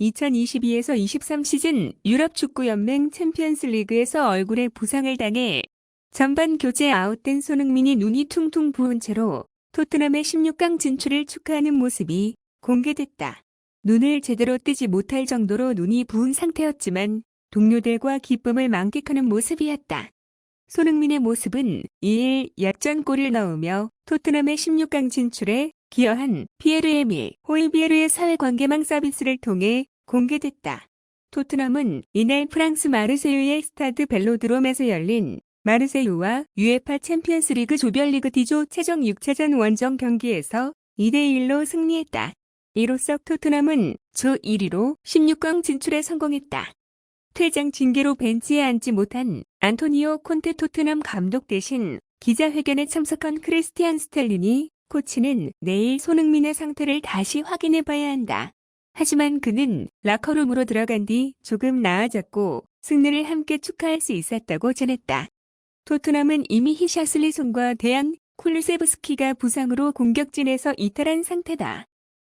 2022에서 23 시즌 유럽 축구연맹 챔피언스 리그에서 얼굴에 부상을 당해 전반 교체 아웃된 손흥민이 눈이 퉁퉁 부은 채로 토트넘의 16강 진출을 축하하는 모습이 공개됐다. 눈을 제대로 뜨지 못할 정도로 눈이 부은 상태였지만 동료들과 기쁨을 만끽하는 모습이었다. 손흥민의 모습은 2일 역전골을 넣으며 토트넘의 16강 진출에 기여한 피에르 에밀 호이비에르의 사회관계망 서비스를 통해 공개됐다. 토트넘은 이날 프랑스 마르세유의 스타드 벨로드롬에서 열린 마르세유와 UEFA 챔피언스리그 조별리그 D조 최종 6차전 원정 경기에서 2대1로 승리했다. 이로써 토트넘은 조 1위로 16강 진출에 성공했다. 퇴장 징계로 벤치에 앉지 못한 안토니오 콘테 토트넘 감독 대신 기자회견에 참석한 크리스티안 스텔린이 코치는 내일 손흥민의 상태를 다시 확인해 봐야 한다. 하지만 그는 라커룸으로 들어간 뒤 조금 나아졌고 승리를 함께 축하할 수 있었다고 전했다. 토트넘은 이미 히샤슬리 손과 대안 쿨루세브스키가 부상으로 공격진에서 이탈한 상태다.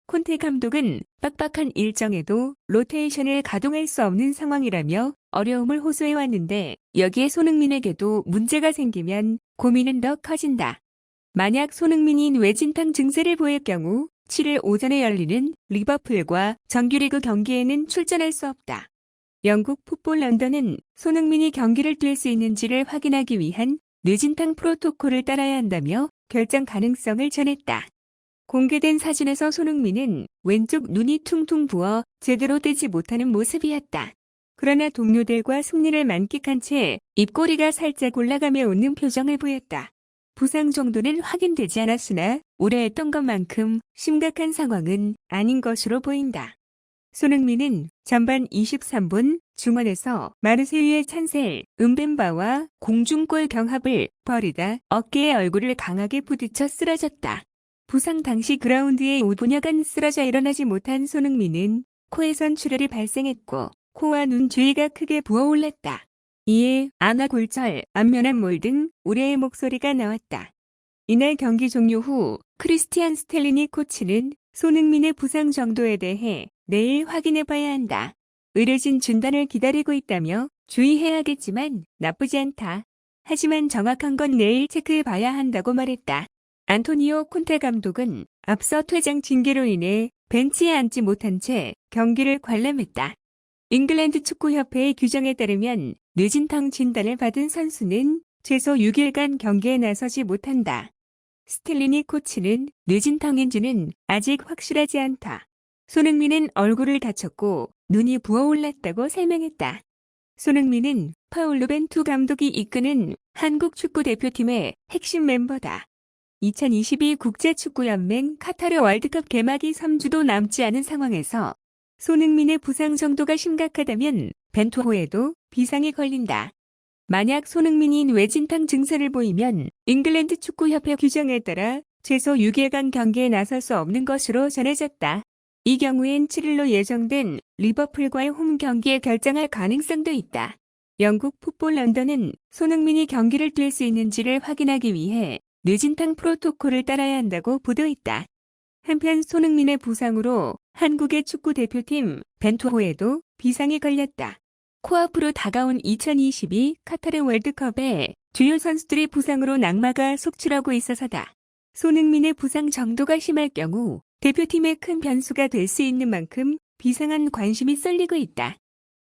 콘테 감독은 빡빡한 일정에도 로테이션을 가동할 수 없는 상황이라며 어려움을 호소해 왔는데 여기에 손흥민에게도 문제가 생기면 고민은 더 커진다. 만약 손흥민이 뇌진탕 증세를 보일 경우 7일 오전에 열리는 리버풀과 정규리그 경기에는 출전할 수 없다. 영국 풋볼 런던은 손흥민이 경기를 뛸 수 있는지를 확인하기 위한 뇌진탕 프로토콜을 따라야 한다며 결정 가능성을 전했다. 공개된 사진에서 손흥민은 왼쪽 눈이 퉁퉁 부어 제대로 뜨지 못하는 모습이었다. 그러나 동료들과 승리를 만끽한 채 입꼬리가 살짝 올라가며 웃는 표정을 보였다. 부상 정도는 확인되지 않았으나 오래 했던 것만큼 심각한 상황은 아닌 것으로 보인다. 손흥민은 전반 23분 중원에서 마르세유의 찬셀 은벤바와 공중골 경합을 벌이다 어깨에 얼굴을 강하게 부딪혀 쓰러졌다. 부상 당시 그라운드에 5분여간 쓰러져 일어나지 못한 손흥민은 코에선 출혈이 발생했고 코와 눈 주위가 크게 부어올랐다. 이에 안아골절, 안면한 몰 등 우려의 목소리가 나왔다. 이날 경기 종료 후 크리스티안 스텔리니 코치는 손흥민의 부상 정도에 대해 내일 확인해 봐야 한다. 의료진 진단을 기다리고 있다며 주의해야겠지만 나쁘지 않다. 하지만 정확한 건 내일 체크해 봐야 한다고 말했다. 안토니오 콘테 감독은 앞서 퇴장 징계로 인해 벤치에 앉지 못한 채 경기를 관람했다. 잉글랜드 축구협회의 규정에 따르면 뇌진탕 진단을 받은 선수는 최소 6일간 경기에 나서지 못한다. 스텔리니 코치는 뇌진탕인지는 아직 확실하지 않다. 손흥민은 얼굴을 다쳤고 눈이 부어올랐다고 설명했다. 손흥민은 파울루 벤투 감독이 이끄는 한국 축구 대표팀의 핵심 멤버다. 2022 국제축구연맹 카타르 월드컵 개막이 3주도 남지 않은 상황에서 손흥민의 부상 정도가 심각하다면 벤투호에도 비상이 걸린다. 만약 손흥민이 뇌진탕 증세를 보이면 잉글랜드 축구협회 규정에 따라 최소 6일간 경기에 나설 수 없는 것으로 전해졌다. 이 경우엔 7일로 예정된 리버풀과의 홈 경기에 결정할 가능성도 있다. 영국 풋볼 런던은 손흥민이 경기를 뛸 수 있는지를 확인하기 위해 뇌진탕 프로토콜을 따라야 한다고 보도했다. 한편 손흥민의 부상으로 한국의 축구 대표팀 벤투호에도 비상이 걸렸다. 코앞으로 다가온 2022 카타르 월드컵에 주요 선수들이 부상으로 낙마가 속출하고 있어서다. 손흥민의 부상 정도가 심할 경우 대표팀의 큰 변수가 될 수 있는 만큼 비상한 관심이 쏠리고 있다.